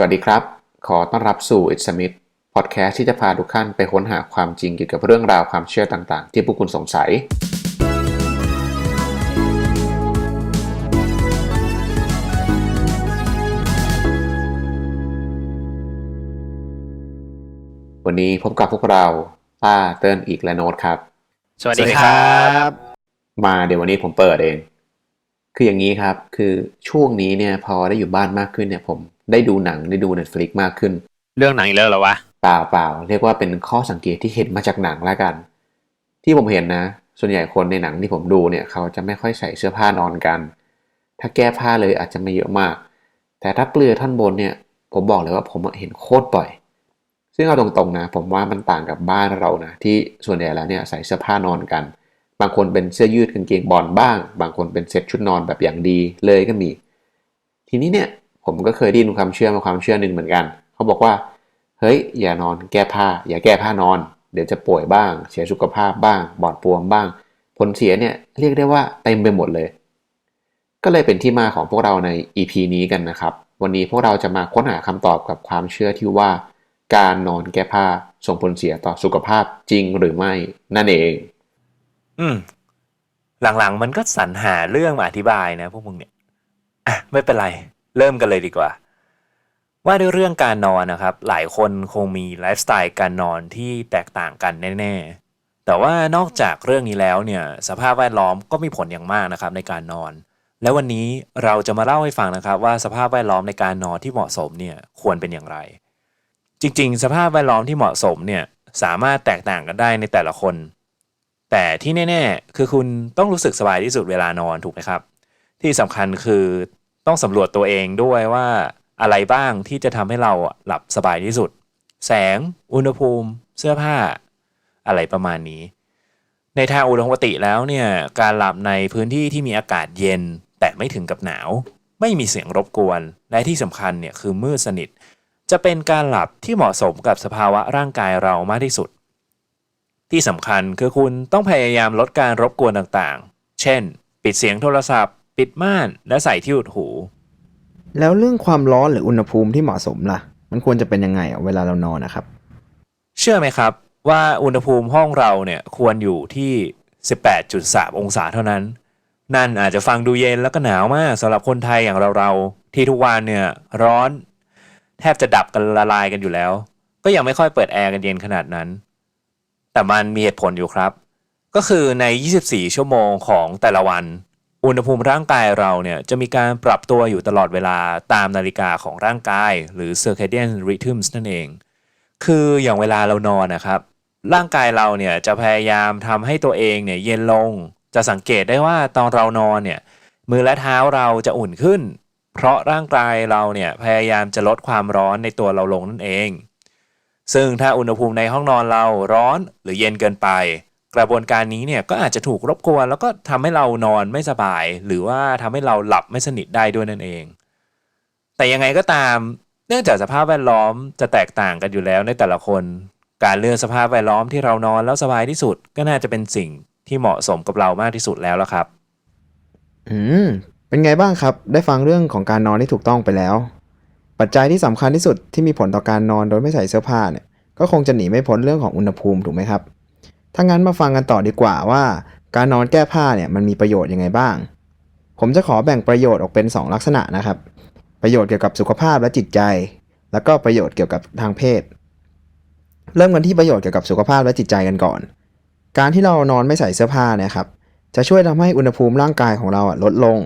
สวัสดีครับ ขอต้อนรับสู่ It's a Myth พอดแคสต์ที่จะพาทุกท่านไปค้นหาความจริงเกี่ยวกับเรื่องราวความเชื่อต่างๆ ที่พวกคุณสงสัย วันนี้พบกับพวกเราป้าเติ้ลอีกและโน้ตครับ สวัสดีครับ มาเดี๋ยววันนี้ผมเปิดเอง คืออย่างนี้ครับ คือช่วงนี้เนี่ยพอได้อยู่บ้านมากขึ้นเนี่ยผม ได้ดูหนังได้ดู Netflix มากขึ้น เรื่องหนังอีกแล้วเหรอวะเปล่าเปล่าเรียกว่าเป็นข้อสังเกตที่เห็นมาจากหนังแล้วกัน ที่ผมเห็นนะ ส่วนใหญ่คนในหนังที่ผมดูเนี่ยเขาจะไม่ค่อยใส่เสื้อผ้านอนกัน ถ้าแก้ผ้าเลยอาจจะไม่เยอะมาก แต่ถ้าเปลือยท่อนบนเนี่ย ผมบอกเลยว่าผมเห็นโคตรบ่อย ซึ่งเอาตรงๆนะ ผมว่ามันต่างกับบ้านเรานะที่ส่วนใหญ่แล้วเนี่ยใส่เสื้อผ้านอนกัน บางคนเป็นเสื้อยืดกางเกงบอลบ้าง บางคนเป็นเซ็ตชุดนอนแบบอย่างดีเลยก็มี ทีนี้เนี่ย ผมก็เคยได้ยินความเชื่อมาความเชื่อหนึ่งเหมือนกัน เขาบอกว่า เฮ้ย อย่านอนแก้ผ้า อย่าแก้ผ้านอน เดี๋ยวจะป่วยบ้าง เสียสุขภาพบ้าง บอดปวมบ้าง ผลเสียเนี่ยเรียกได้ว่าเต็มไปหมดเลย ก็เลยเป็นที่มาของพวกเราใน EP นี้กันนะครับ วันนี้พวกเราจะมาค้นหาคำตอบกับความเชื่อที่ว่า การนอนแก้ผ้าส่งผลเสียต่อสุขภาพจริงหรือไม่นั่นเอง อืม หลังๆมันก็สรรหาเรื่องมาอธิบายนะพวกมึงเนี่ย อะ ไม่เป็นไร เริ่มกันเลยดีกว่า ว่าด้วยเรื่องการนอนนะครับ หลายคนคงมีไลฟ์สไตล์การนอนที่แตกต่างกันแน่ ๆ แต่ว่านอกจากเรื่องนี้แล้วเนี่ยสภาพแวดล้อมก็มีผลอย่างมากนะครับในการนอน และวันนี้เราจะมาเล่าให้ฟังนะครับว่าสภาพแวดล้อมในการนอนที่เหมาะสมเนี่ยควรเป็นอย่างไร จริง ๆ สภาพแวดล้อมที่เหมาะสมเนี่ยสามารถแตกต่างกันได้ในแต่ละคน แต่ที่แน่ ๆ คือคุณต้องรู้สึกสบายที่สุดเวลานอนถูกไหมครับ ที่สำคัญคือ ต้องสำรวจตัวเองด้วยว่าอะไรบ้างที่จะทำให้เราหลับสบายที่สุด แสง อุณหภูมิ เสื้อผ้า อะไรประมาณนี้ ในทางอุดมคติแล้วเนี่ยการหลับในพื้นที่ที่มีอากาศเย็น แต่ไม่ถึงกับหนาว ไม่มีเสียงรบกวน และที่สำคัญเนี่ยคือมืดสนิท จะเป็นการหลับที่เหมาะสมกับสภาวะร่างกายเรามากที่สุด ที่สำคัญคือคุณต้องพยายามลดการรบกวนต่างๆ เช่น ปิดเสียงโทรศัพท์ ปิดม่านและใส่ที่อุดหู แล้วเรื่องความร้อนหรืออุณหภูมิที่เหมาะสมล่ะ มันควรจะเป็นยังไงอะเวลาเรานอนนะครับ เชื่อไหมครับว่าอุณหภูมิห้องเราเนี่ยควรอยู่ที่ 18.3 องศาเท่านั้น นั่นอาจจะฟังดูเย็นแล้วก็หนาวมากสำหรับคนไทยอย่างเราๆที่ทุกวันเนี่ยร้อน แทบจะดับกันละลายกันอยู่แล้ว ก็ยังไม่ค่อยเปิดแอร์กันเย็นขนาดนั้น แต่มันมีเหตุผลอยู่ครับ ก็คือใน 24 ชั่วโมงของแต่ละวัน อุณหภูมิร่างกายเราเนี่ยจะมีการปรับตัวอยู่ตลอดเวลาตามนาฬิกาของร่างกาย หรือ circadian rhythms นั่นเอง คืออย่างเวลาเรานอนนะครับ ร่างกายเราเนี่ยจะพยายามทำให้ตัวเองเนี่ยเย็นลง จะสังเกตได้ว่าตอนเรานอนเนี่ยมือและเท้าเราจะอุ่นขึ้น เพราะร่างกายเราเนี่ยพยายามจะลดความร้อนในตัวเราลงนั่นเอง ซึ่งถ้าอุณหภูมิในห้องนอนเราร้อนหรือเย็นเกินไป กระบวนการนี้เนี่ยก็อาจจะถูกรบกวน แล้วก็ทำให้เรานอนไม่สบาย หรือว่าทำให้เราหลับไม่สนิทได้ด้วยนั่นเอง แต่ยังไงก็ตาม เนื่องจากสภาพแวดล้อมจะแตกต่างกันอยู่แล้วในแต่ละคน การเลือกสภาพแวดล้อมที่เรานอนแล้วสบายที่สุด ก็น่าจะเป็นสิ่งที่เหมาะสมกับเรามากที่สุดแล้วละครับ อืม เป็นไงบ้างครับ ได้ฟังเรื่องของการนอนที่ถูกต้องไปแล้ว ปัจจัยที่สำคัญที่สุดที่มีผลต่อการนอนโดยไม่ใส่เสื้อผ้าเนี่ย ก็คงจะหนีไม่พ้นเรื่องของอุณหภูมิถูกไหมครับ ถ้างั้นมาฟังกันต่อดีกว่าว่า การนอนแก้ผ้าเนี่ยมันมีประโยชน์ยังไงบ้าง ผมจะขอแบ่งประโยชน์ออกเป็น 2 ลักษณะนะครับ ประโยชน์เกี่ยวกับสุขภาพและจิตใจ แล้วก็ประโยชน์เกี่ยวกับทางเพศ เริ่มกันที่ประโยชน์เกี่ยวกับสุขภาพและจิตใจกันก่อน การที่เรานอนไม่ใส่เสื้อผ้าเนะครับ จะช่วยทำให้อุณหภูมิร่างกายของเราลดลง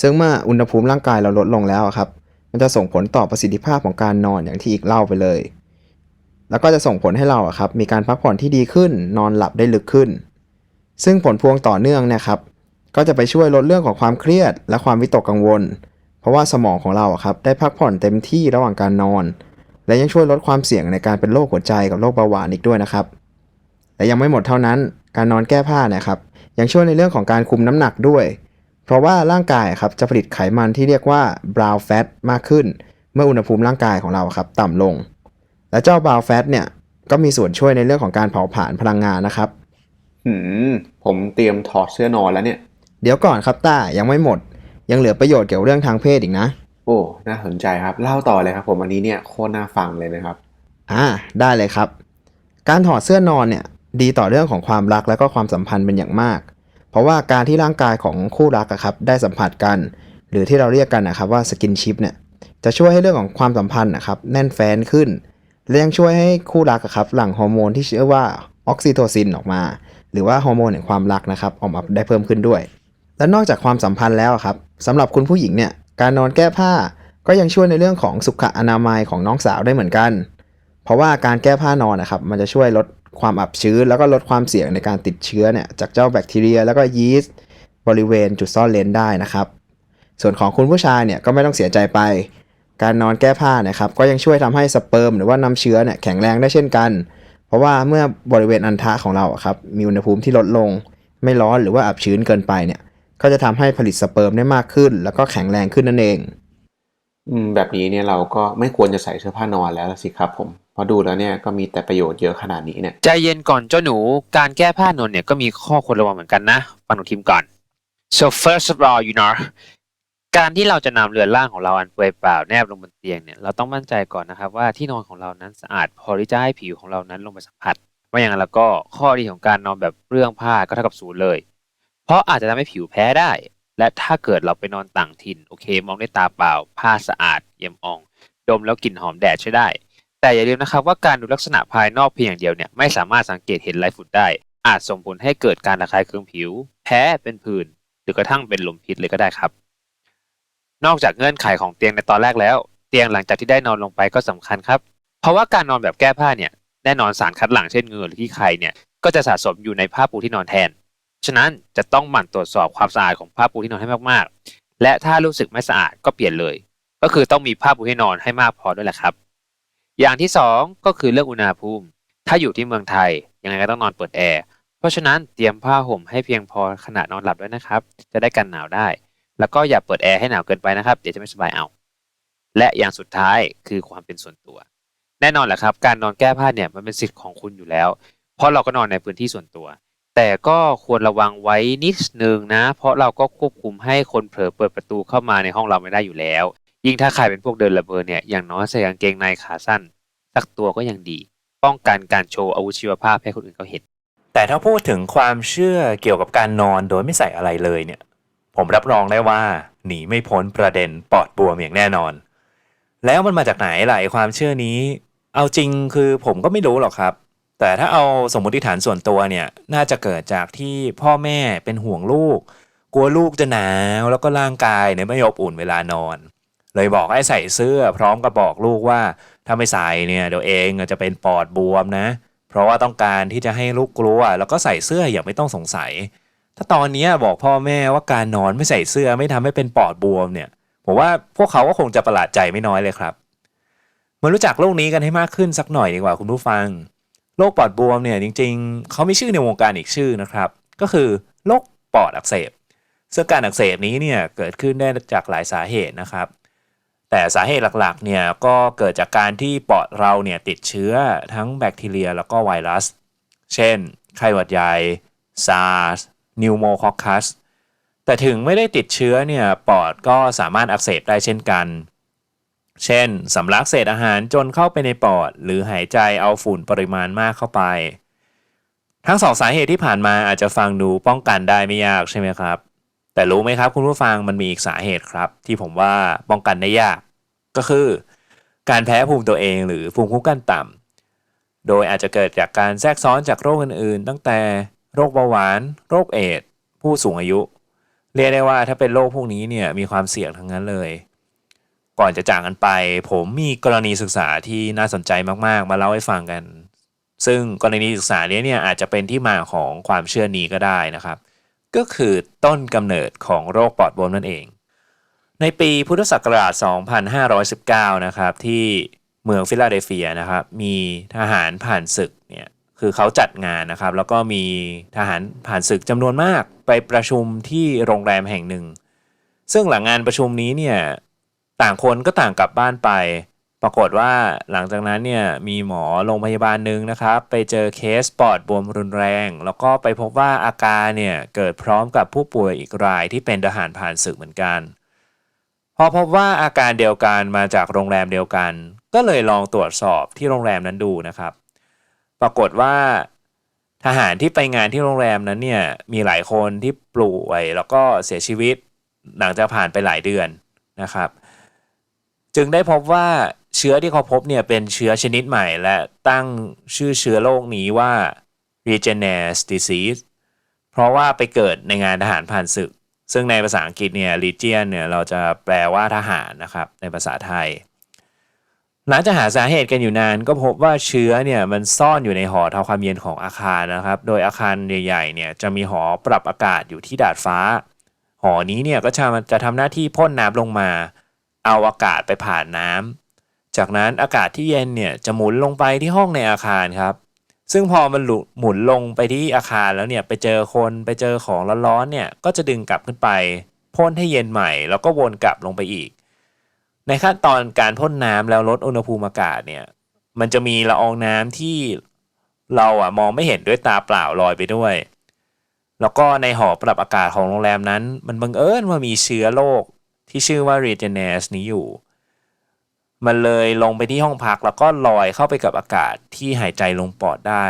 ซึ่งเมื่ออุณหภูมิร่างกายเราลดลงแล้วครับ มันจะส่งผลต่อประสิทธิภาพของการนอนอย่างที่อีกเล่าไปเลย แล้วก็จะส่งผลให้เราอะครับมีการพักผ่อนที่ดีขึ้น นอนหลับได้ลึกขึ้น ซึ่งผลพวงต่อเนื่องนะครับก็จะไปช่วยลดเรื่องของความเครียด และความวิตกกังวล เพราะว่าสมองของเราอะครับได้พักผ่อนเต็มที่ระหว่างการนอน และยังช่วยลดความเสี่ยงในการเป็นโรคหัวใจกับโรคเบาหวานอีกด้วยนะครับและยังไม่หมดเท่านั้นการนอนแก้ผ้านะครับยังช่วยในเรื่องของการคุมน้ำหนักด้วย เพราะว่าร่างกายครับจะผลิตไขมันที่เรียกว่า brown fat มากขึ้น เมื่ออุณหภูมิร่างกายของเราครับ ต่ำลง และเจ้า brown fat เนี่ยก็มีส่วนช่วยในเรื่องของการเผาผลาญพลังงานนะครับหืมผมเตรียมถอดเสื้อนอนแล้วเนี่ย เดี๋ยวก่อนครับต้ายังไม่หมด ยังเหลือประโยชน์เกี่ยวกับเรื่องทางเพศอีกนะ โอ้ น่าสนใจครับ เล่าต่อเลยครับ ผมอันนี้เนี่ยโคตรน่าฟังเลยนะครับ อ่า ได้เลยครับ การถอดเสื้อนอนเนี่ย ดีต่อเรื่องของความรักและก็ความสัมพันธ์เป็นอย่างมาก เพราะว่าการที่ร่างกายของคู่รักอะครับได้สัมผัสกัน หรือที่เราเรียกกันนะครับว่าสกินชิพเนี่ยจะช่วยให้เรื่องของความสัมพันธ์นะครับแน่นแฟ้นขึ้น และยังช่วยให้คู่รักอะครับหลั่งฮอร์โมนที่ชื่อว่าออกซิโทซินออกมา หรือว่าฮอร์โมนแห่งความรักนะครับออกมาได้เพิ่มขึ้นด้วย และนอกจากความสัมพันธ์แล้วครับสำหรับคุณผู้หญิงเนี่ยการนอนแก้ผ้าก็ยังช่วยในเรื่องของสุขอนามัยของน้องสาวได้เหมือนกัน เพราะว่าการแก้ผ้านอนนะครับมันจะช่วยลดความอับชื้น แล้วก็ลดความเสี่ยงในการติดเชื้อเนี่ยจากเจ้าแบคทีเรีย แล้วก็ยีสต์บริเวณจุดซ่อนเลนได้นะครับ ส่วนของคุณผู้ชายเนี่ยก็ไม่ต้องเสียใจไป การนอนแก้ผ้านะครับก็ยังช่วยทำให้สเปิร์มหรือว่าน้ำเชื้อเนี่ยแข็งแรงได้เช่นกัน เพราะว่าเมื่อบริเวณอันทะของเราอะครับมีอุณหภูมิที่ลดลง ไม่ร้อนหรือว่าอับชื้นเกินไปเนี่ยก็จะทำให้ผลิตสเปิร์มได้มากขึ้น แล้วก็แข็งแรงขึ้นนั่นเองอืมแบบนี้เนี่ยเราก็ไม่ควรจะใส่เสื้อผ้านอนแล้วล่ะสิครับผมเพราะดูแล้วเนี่ยก็มีแต่ประโยชน์เยอะขนาดนี้เนี่ยใจเย็นก่อนเจ้าหนูการแก้ผ้านนเนี่ยก็มีข้อควรระวังเหมือนกันนะฟังหนูทีมก่อน so first of all you know การที่เราจะนำเรือนร่างของเราอันเปลือยเปล่าแนบลงบนเตียงเนี่ยเราต้องมั่นใจก่อนนะครับว่าที่นอนของเรานั้นสะอาดพอที่จะให้ผิวของเรานั้นลงไปสัมผัสไม่อย่างนั้นแล้วก็ข้อดีของการนอนแบบเรื่องผ้าก็เท่ากับศูนย์เลย เพราะอาจจะทำให้ผิวแพ้ได้ และถ้าเกิดเราไปนอนต่างถิ่นโอเค มองด้วยตาเปล่า ผ้าสะอาด เยี่ยมอ่อง ดมแล้วกลิ่นหอมแดดใช้ได้ แต่อย่าลืมนะครับว่าการดูลักษณะภายนอกเพียงอย่างเดียวเนี่ยไม่สามารถสังเกตเห็นลายฝุ่นได้ อาจส่งผลให้เกิดการระคายเคืองผิว แพ้เป็นผื่นหรือกระทั่งเป็นลมพิษเลยก็ได้ครับ นอกจากเงื่อนไขของเตียงในตอนแรกแล้ว เตียงหลังจากที่ได้นอนลงไปก็สำคัญครับ เพราะว่าการนอนแบบแก้ผ้าเนี่ยแน่นอนสารคัดหลั่งเช่นเงื่อหรือที่ไข่เนี่ยก็จะสะสมอยู่ในผ้าปูที่นอนแทน ฉะนั้นจะต้องหมั่นตรวจสอบความสะอาดของผ้าปูที่นอนให้มากๆ และถ้ารู้สึกไม่สะอาดก็เปลี่ยนเลย ก็คือต้องมีผ้าปูที่นอนให้มากพอด้วยแหละครับ อย่างที่สองก็คือเรื่องอุณหภูมิ ถ้าอยู่ที่เมืองไทยยังไงก็ต้องนอนเปิดแอร์ เพราะฉะนั้นเตรียมผ้าห่มให้เพียงพอขณะนอนหลับด้วยนะครับ จะได้กันหนาวได้ แล้วก็อย่าเปิดแอร์ให้หนาวเกินไปนะครับ เดี๋ยวจะไม่สบายเอา และอย่างสุดท้ายคือความเป็นส่วนตัว แน่นอนแหละครับ การนอนแก้ผ้าเนี่ยมันเป็นสิทธิ์ของคุณอยู่แล้ว เพราะเราก็นอนในพื้นที่ส่วนตัว แต่ก็ควรระวังไว้นิดนึงนะ เพราะเราก็ควบคุมให้คนเผลอเปิดประตูเข้ามาในห้องเราไม่ได้อยู่แล้ว ยิ่งถ้าใครเป็นพวกเดินระเบิดเนี่ยอย่างน้อยใส่กางเกงในขาสั้นสักตัวก็ยังดี ป้องกันการโชว์อาวุธชีวภาพให้คนอื่นเขาเห็นแต่ถ้าพูดถึงความเชื่อเกี่ยวกับการนอนโดยไม่ใส่อะไรเลยเนี่ย ผมรับรองได้ว่าหนีไม่พ้นประเด็นปอดบวมอย่างแน่นอน แล้วมันมาจากไหนหล่ะไอ้ความเชื่อนี้ เอาจริงคือผมก็ไม่รู้หรอกครับ แต่ถ้าเอาสมมติฐานส่วนตัวเนี่ยน่าจะเกิดจากที่พ่อแม่เป็นห่วงลูก กลัวลูกจะหนาวแล้วก็ร่างกายเนี่ยไม่อบอุ่นเวลานอน เลยบอกให้ใส่เสื้อ พร้อมกับบอกลูกว่าถ้าไม่ใส่เนี่ยเดี๋ยวเองจะเป็นปอดบวมนะ เพราะว่าต้องการที่จะให้ลูกกลัว แล้วก็ใส่เสื้ออย่างไม่ต้องสงสัย ถ้าตอนนี้บอกพ่อแม่ว่าการนอนไม่ใส่เสื้อไม่ทำให้เป็นปอดบวมเนี่ย ผมว่าพวกเขาก็คงจะประหลาดใจไม่น้อยเลยครับ มารู้จักโรคนี้กันให้มากขึ้นสักหน่อยดีกว่าคุณผู้ฟัง โรคปอดบวมเนี่ยจริง ๆ เขามีชื่อในวงการอีกชื่อนะครับ ก็คือโรคปอดอักเสบซึ่งการอักเสบนี้เนี่ยเกิดขึ้นได้จากหลายสาเหตุนะครับ แต่สาเหตุหลักๆเนี่ยก็เกิดจากการที่ปอดเราเนี่ยติดเชื้อทั้งแบคทีเรีย แล้วก็ไวรัส เช่น ไข้หวัดใหญ่ SARS นิวโมคอคัสแต่ถึงไม่ได้ติดเชื้อเนี่ยปอดก็สามารถอักเสบได้เช่นกัน เช่นสำลักเศษอาหารจนเข้าไปในปอด หรือหายใจเอาฝุ่นปริมาณมากเข้าไป ทั้งสองสาเหตุที่ผ่านมาอาจจะฟังดูป้องกันได้ไม่ยากใช่ไหมครับ แต่รู้ไหมครับคุณผู้ฟังมันมีอีกสาเหตุครับ ที่ผมว่าป้องกันได้ยาก ก็คือ การแพ้ภูมิตัวเองหรือภูมิคุ้มกันต่ำโดยอาจจะเกิดจากการแทรกซ้อนจากโรคอื่นๆ ตั้งแต่ โรคเบาหวาน โรคเอดผู้สูงอายุ เรียกได้ว่าถ้าเป็นโรคพวกนี้เนี่ยมีความเสี่ยงทั้งนั้นเลย ก่อนจะจากกันไป ผมมีกรณีศึกษาที่น่าสนใจมากๆ มาเล่าให้ฟังกัน ซึ่งกรณีศึกษานี้เนี่ยอาจจะเป็นที่มาของความเชื่อนี้ก็ได้นะครับ ก็คือต้นกำเนิดของโรคปอดบวมนั่นเอง ในปีพุทธศักราช 2519 นะครับที่เมืองฟิลาเดลเฟียนะครับมีทหารผ่านศึกเนี่ย คือเขาจัดงานนะครับ แล้วก็มีทหารผ่านศึกจำนวนมากไปประชุมที่โรงแรมแห่งหนึ่ง ซึ่งหลังงานประชุมนี้เนี่ยต่างคนก็ต่างกลับบ้านไป ปรากฏว่าหลังจากนั้นเนี่ยมีหมอโรงพยาบาลหนึ่งนะครับ ไปเจอเคสปอดบวมรุนแรง แล้วก็ไปพบว่าอาการเนี่ยเกิดพร้อมกับผู้ป่วยอีกรายที่เป็นทหารผ่านศึกเหมือนกันพพอพบว่าอาการเดียวกันมาจากโรงแรมเดียวกัน ก็เลยลองตรวจสอบที่โรงแรมนั้นดูนะครับ ปรากฏว่าทหารที่ไปงานที่โรงแรมนั้นเนี่ยมีหลายคนที่ป่วยแล้วก็เสียชีวิตหลังจากผ่านไปหลายเดือนนะครับ จึงได้พบว่าเชื้อที่เขาพบเนี่ยเป็นเชื้อชนิดใหม่ และตั้งชื่อเชื้อโรคนี้ว่า Regeners disease เพราะว่าไปเกิดในงานทหารผ่านศึก ซึ่งในภาษาอังกฤษเนี่ย Legion เนี่ยเราจะแปลว่าทหารนะครับในภาษาไทย หลังจากหาสาเหตุกันอยู่นาน ก็พบว่าเชื้อเนี่ยมันซ่อนอยู่ในหอทำความเย็นของอาคารนะครับ โดยอาคารใหญ่ๆเนี่ยจะมีหอปรับอากาศอยู่ที่ดาดฟ้า หอนี้เนี่ยก็จะจะทำหน้าที่พ่นน้ำลงมา เอาอากาศไปผ่านน้ำจากนั้นอากาศที่เย็นเนี่ยจะหมุนลงไปที่ห้องในอาคารครับ ซึ่งพอมันหลุหมุนลงไปที่อาคารแล้วเนี่ยไปเจอคนไปเจอของร้อนๆเนี่ยก็จะดึงกลับขึ้นไปพ่นให้เย็นใหม่ แล้วก็วนกลับลงไปอีก ในขั้นตอนการพ่นน้ำแล้วลดอุณหภูมิอากาศเนี่ย มันจะมีละอองน้ำที่เราอะมองไม่เห็นด้วยตาเปล่าลอยไปด้วย แล้วก็ในหอปรับอากาศของโรงแรมนั้น มันบังเอิญว่ามีเชื้อโรคที่ชื่อว่า Regenes นี้อยู่ มันเลยลงไปที่ห้องพักแล้วก็ลอยเข้าไปกับอากาศที่หายใจลงปอดได้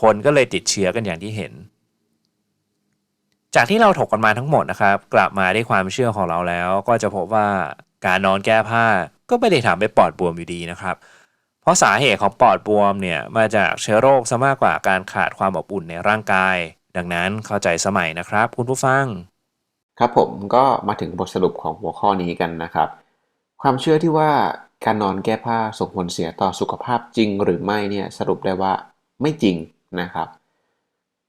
คนก็เลยติดเชื้อกันอย่างที่เห็น จากที่เราถกกันมาทั้งหมดนะครับ กลับมาได้ความเชื่อของเราแล้ว ก็จะพบว่า การนอนแก้ผ้าก็ไม่ได้ทำให้ปอดบวมอยู่ดีนะครับ เพราะสาเหตุของปอดบวมเนี่ยมาจากเชื้อโรคซะมากกว่าการขาดความอบอุ่นในร่างกาย ดังนั้นเข้าใจสมัยนะครับ คุณผู้ฟัง ครับผมก็มาถึงบทสรุปของหัวข้อนี้กันนะครับ ความเชื่อที่ว่าการนอนแก้ผ้าส่งผลเสียต่อสุขภาพจริงหรือไม่เนี่ยสรุปได้ว่าไม่จริงนะครับ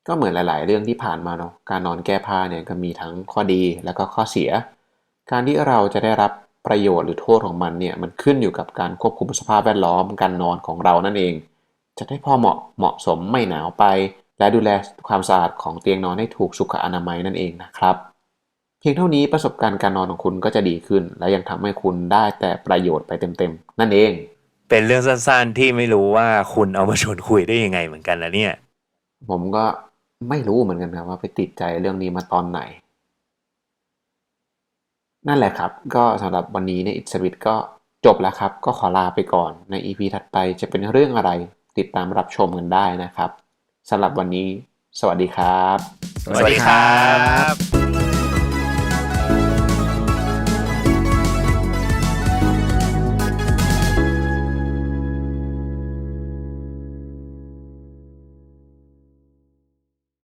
ก็เหมือนหลาย ๆ เรื่องที่ผ่านมาเนาะการนอนแก้ผ้าเนี่ยก็มีทั้งข้อดีและก็ข้อเสีย การที่เราจะได้รับ ประโยชน์หรือโทษของมันเนี่ยมันขึ้นอยู่กับการควบคุมสภาพแวดล้อมการนอนของเรานั่นเอง จะได้พอเหมาะเหมาะสมไม่หนาวไป และดูแลความสะอาดของเตียงนอนให้ถูกสุขอนามัยนั่นเองนะครับ เพียงเท่านี้ประสบการณ์การนอนของคุณก็จะดีขึ้น และยังทำให้คุณได้แต่ประโยชน์ไปเต็มๆนั่นเอง เป็นเรื่องสั้นๆที่ไม่รู้ว่าคุณเอามาชวนคุยได้ยังไงเหมือนกันนะเนี่ย ผมก็ไม่รู้เหมือนกันครับว่าไปติดใจเรื่องนี้มาตอนไหน นั่นแหละครับ ก็สำหรับวันนี้ในอิสวิตก็จบแล้วครับ ก็ขอลาไปก่อนใน EP ถัดไปจะเป็นเรื่องอะไรติดตามรับชมกันได้นะครับสำหรับวันนี้ สวัสดีครับ สวัสดีครับ